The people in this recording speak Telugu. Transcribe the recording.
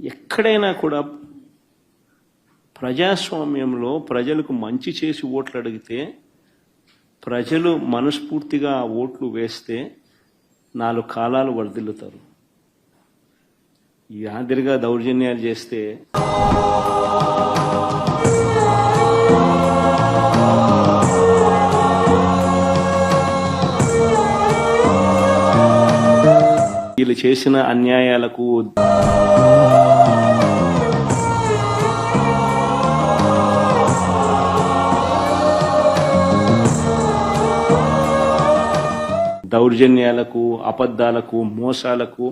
ఎక్కడైనా కూడా ప్రజాస్వామ్యంలో ప్రజలకు మంచి చేసి ఓట్లు అడిగితే ప్రజలు మనస్ఫూర్తిగా ఓట్లు వేస్తే నాలుగు కాలాలు వర్ధిల్లుతారు యాదిరిగా దౌర్జన్యాలు చేస్తే వీళ్ళు చేసిన అన్యాయాలకు దౌర్జన్యాలకు అబద్ధాలకు మోసాలకు.